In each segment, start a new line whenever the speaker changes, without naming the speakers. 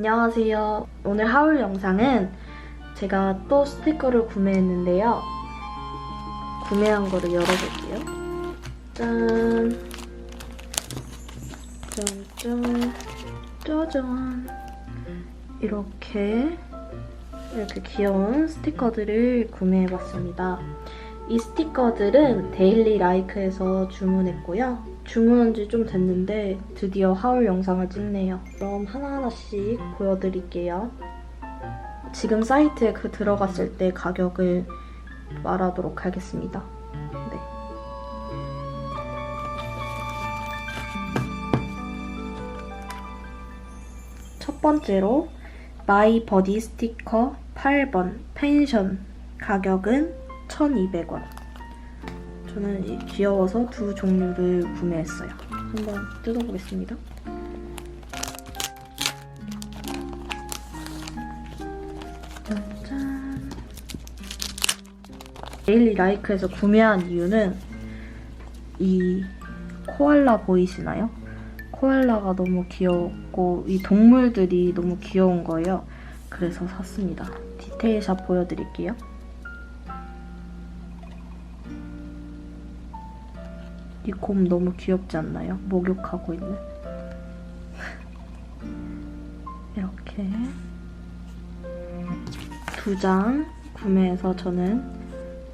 안녕하세요. 오늘 하울 영상은 제가 또 스티커를 구매했는데요. 구매한 거를 열어볼게요. 짠. 짠짠. 짜잔. 이렇게 이렇게 귀여운 스티커들을 구매해봤습니다. 이 스티커들은 데일리 라이크에서 주문했고요. 주문한 지 좀 됐는데 드디어 하울 영상을 찍네요. 그럼 하나하나씩 보여드릴게요. 지금 사이트에 그 들어갔을 때 가격을 말하도록 하겠습니다. 네. 첫 번째로 마이 버디 스티커 8번 펜션 가격은 1,200원. 저는 이 귀여워서 두 종류를 구매했어요. 한번 뜯어보겠습니다. 짠. 데일리 라이크에서 구매한 이유는 이 코알라 보이시나요? 코알라가 너무 귀엽고 이 동물들이 너무 귀여운 거예요. 그래서 샀습니다. 디테일샵 보여드릴게요. 이 곰 너무 귀엽지 않나요? 목욕하고 있는. 이렇게 두 장 구매해서 저는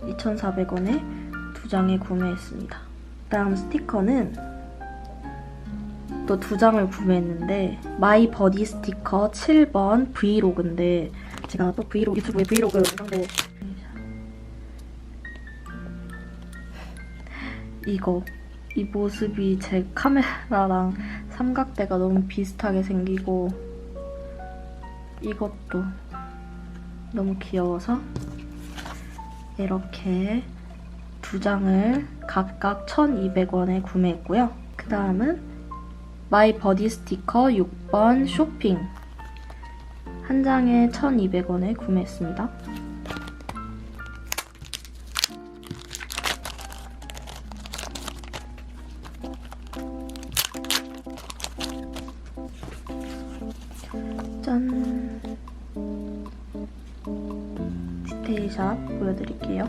2,400원에 두 장에 구매했습니다. 다음 스티커는 또 두 장을 구매했는데 마이 버디 스티커 7번 브이로그인데 제가 또 브이로그 유튜브에 브이로그 이런데 이거 이 모습이 제 카메라랑 삼각대가 너무 비슷하게 생기고 이것도 너무 귀여워서 이렇게 두 장을 각각 1,200원에 구매했고요. 그 다음은 마이 버디 스티커 6번 쇼핑 한 장에 1,200원에 구매했습니다. 짠 디테일샵 보여드릴게요.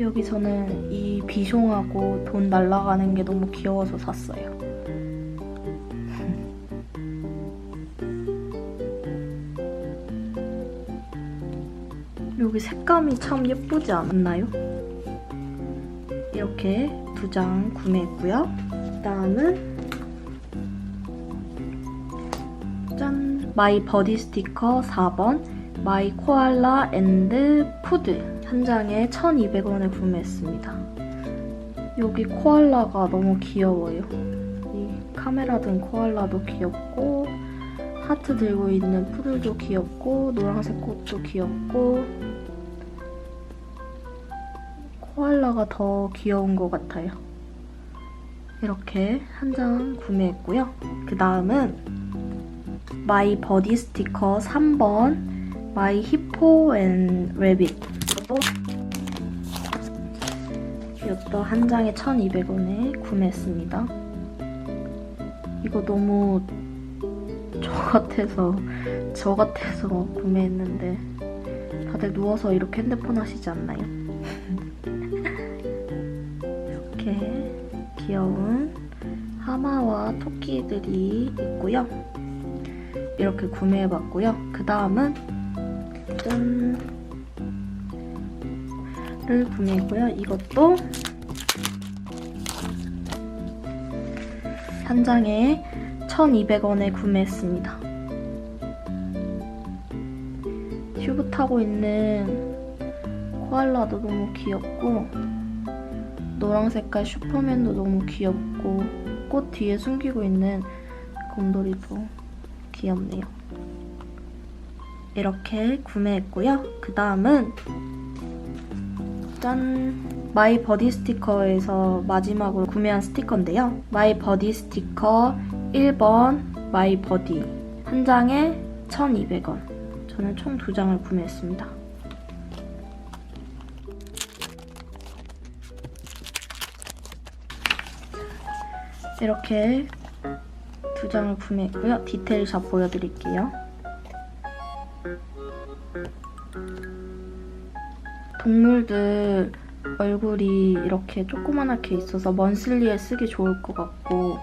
여기서는 이 비숑하고 돈 날라가는 게 너무 귀여워서 샀어요. 여기 색감이 참 예쁘지 않았나요? 이렇게 두 장 구매했고요. 다음은 짠! 마이 버디 스티커 4번 마이 코알라 앤드 푸드 한 장에 1,200원에 구매했습니다. 여기 코알라가 너무 귀여워요. 이 카메라 든 코알라도 귀엽고 하트 들고 있는 푸들도 귀엽고 노란색 꽃도 귀엽고 코알라가 더 귀여운 것 같아요. 이렇게 한 장 구매했고요. 그 다음은 마이 버디 스티커 3번 마이 히포 앤 레빗 이것도 한 장에 1,200원에 구매했습니다. 이거 너무 저 같아서 저 같아서 구매했는데 다들 누워서 이렇게 핸드폰 하시지 않나요? 이렇게 귀여운 하마와 토끼들이 있고요. 이렇게 구매해봤고요. 그 다음은 짠! 를 구매했고요. 이것도 한 장에 1,200원에 구매했습니다. 튜브 타고 있는 코알라도 너무 귀엽고 노랑 색깔 슈퍼맨도 너무 귀엽고 꽃 뒤에 숨기고 있는 곰돌이도 귀엽네요. 이렇게 구매했고요. 그 다음은 짠! 마이 버디 스티커에서 마지막으로 구매한 스티커인데요. 마이 버디 스티커 1번 마이 버디 한 장에 1,200원. 저는 총두 장을 구매했습니다. 이렇게 두 장을 구매했고요. 디테일샵 보여드릴게요. 동물들 얼굴이 이렇게 조그만하게 있어서 먼슬리에 쓰기 좋을 것 같고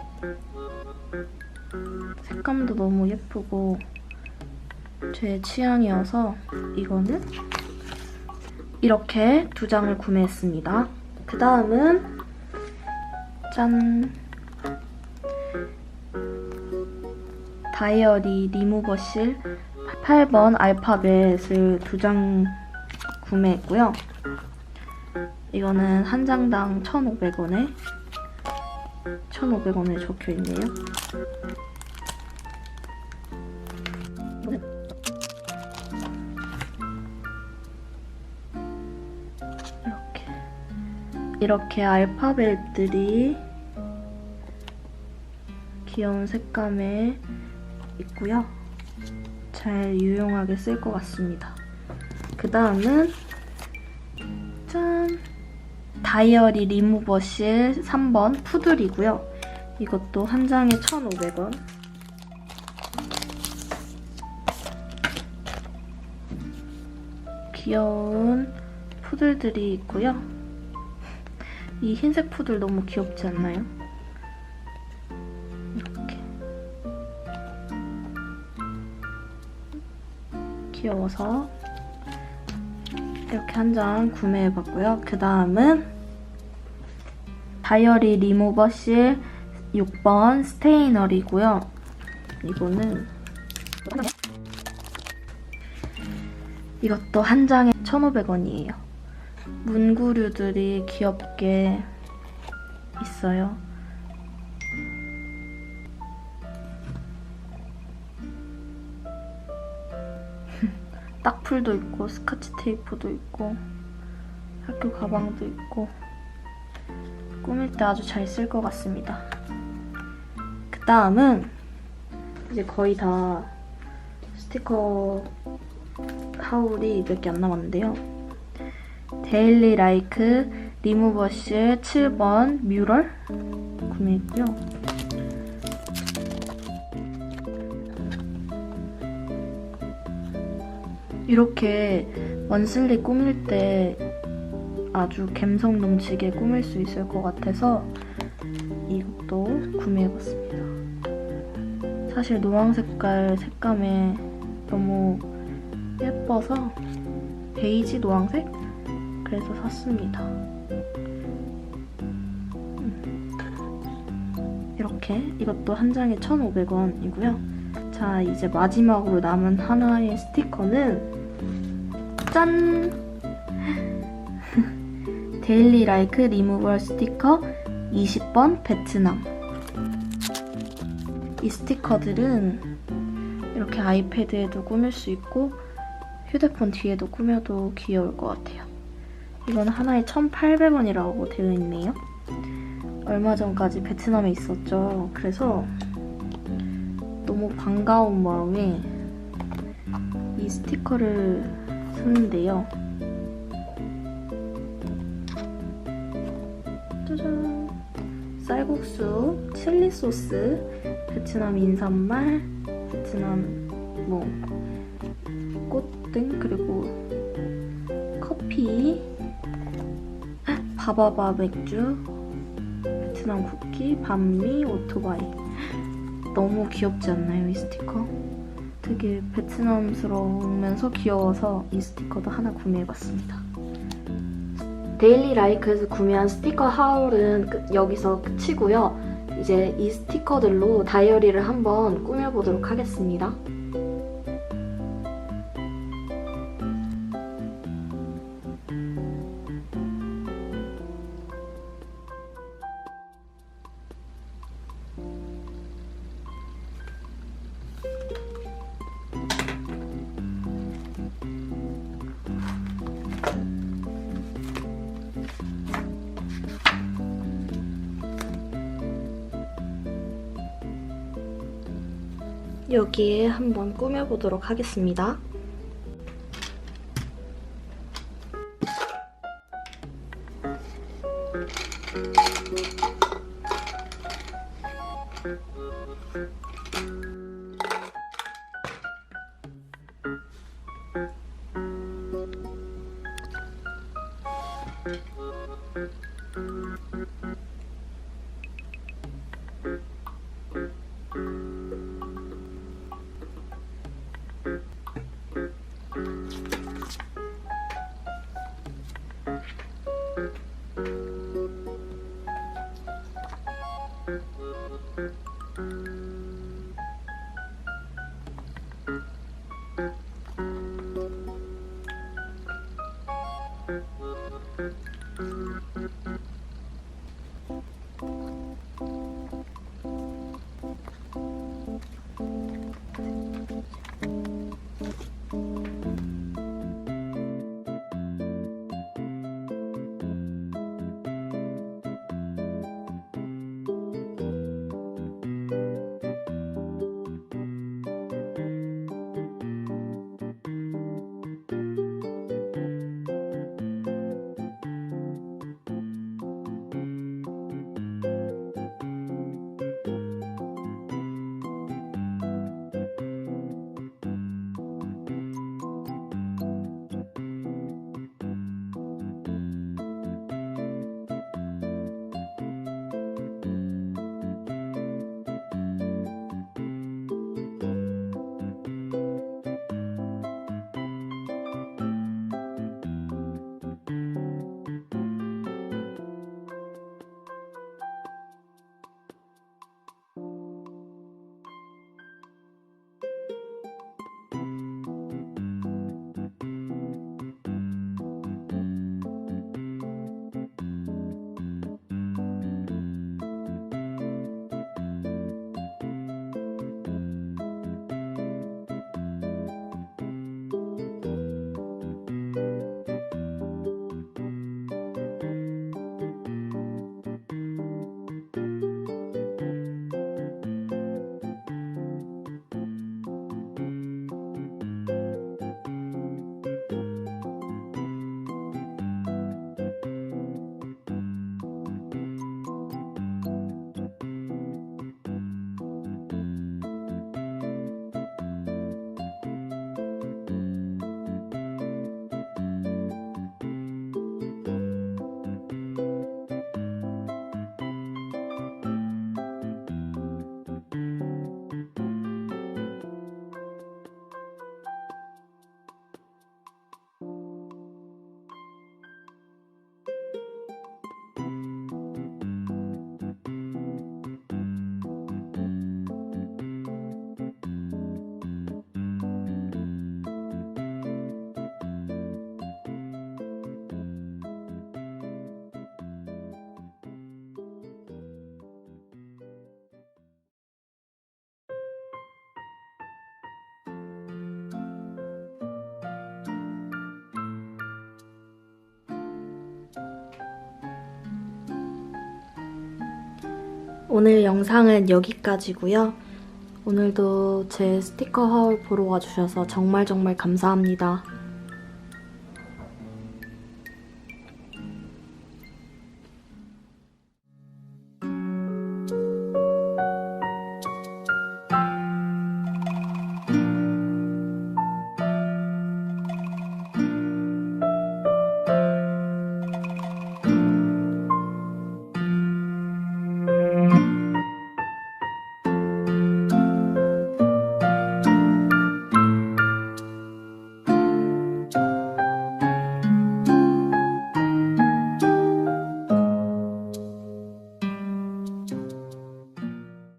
색감도 너무 예쁘고 제 취향이어서 이거는 이렇게 두 장을 구매했습니다. 그 다음은 짠 다이어리 리무버실 8번 알파벳을 두 장 구매했고요. 이거는 한 장당 1,500원에 1,500원에 적혀 있네요. 이렇게 이렇게 알파벳들이 귀여운 색감에 있고요. 잘 유용하게 쓸 것 같습니다. 그 다음은 짠! 다이어리 리무버 실 3번 푸들이고요. 이것도 한 장에 1,500원. 귀여운 푸들들이 있고요. 이 흰색 푸들 너무 귀엽지 않나요? 귀여워서 이렇게 한 장 구매해봤고요. 그 다음은 다이어리 리무버실 6번 스테이너리고요. 이거는 이것도 한 장에 1,500원이에요. 문구류들이 귀엽게 있어요. 딱풀도 있고 스카치 테이프도 있고 학교 가방도 있고 꾸밀 때 아주 잘 쓸 것 같습니다. 그 다음은 이제 거의 다 스티커 하울이 몇 개 안 남았는데요. 데일리 라이크 리무버실 7번 뮤럴 구매했고요. 이렇게 원슬리 꾸밀 때 아주 감성 넘치게 꾸밀 수 있을 것 같아서 이것도 구매해봤습니다. 사실 노랑 색깔 색감에 너무 예뻐서 베이지 노랑색? 그래서 샀습니다. 음. 이렇게 이것도 한 장에 1,500원이고요. 자, 이제 마지막으로 남은 하나의 스티커는 짠! 데일리 라이크 리무벌 스티커 20번 베트남 이 스티커들은 이렇게 아이패드에도 꾸밀 수 있고 휴대폰 뒤에도 꾸며도 귀여울 것 같아요. 이건 하나에 1,800원이라고 되어 있네요. 얼마 전까지 베트남에 있었죠. 그래서 너무 반가운 마음에 이 스티커를 샀는데요. 짜잔! 쌀국수, 칠리 소스, 베트남 인삼말, 베트남 뭐 꽃등 그리고 커피, 바바바 맥주, 베트남 쿠키, 반미, 오토바이. 너무 귀엽지 않나요, 이 스티커? 되게 베트남스러우면서 귀여워서 이 스티커도 하나 구매해봤습니다. 데일리 라이크에서 구매한 스티커 하울은 끝- 여기서 끝이고요. 이제 이 스티커들로 다이어리를 한번 꾸며보도록 하겠습니다. 여기에 한번 꾸며보도록 하겠습니다. Thank you. 오늘 영상은 여기까지고요. 오늘도 제 스티커 하울 보러 와주셔서 정말 정말 감사합니다.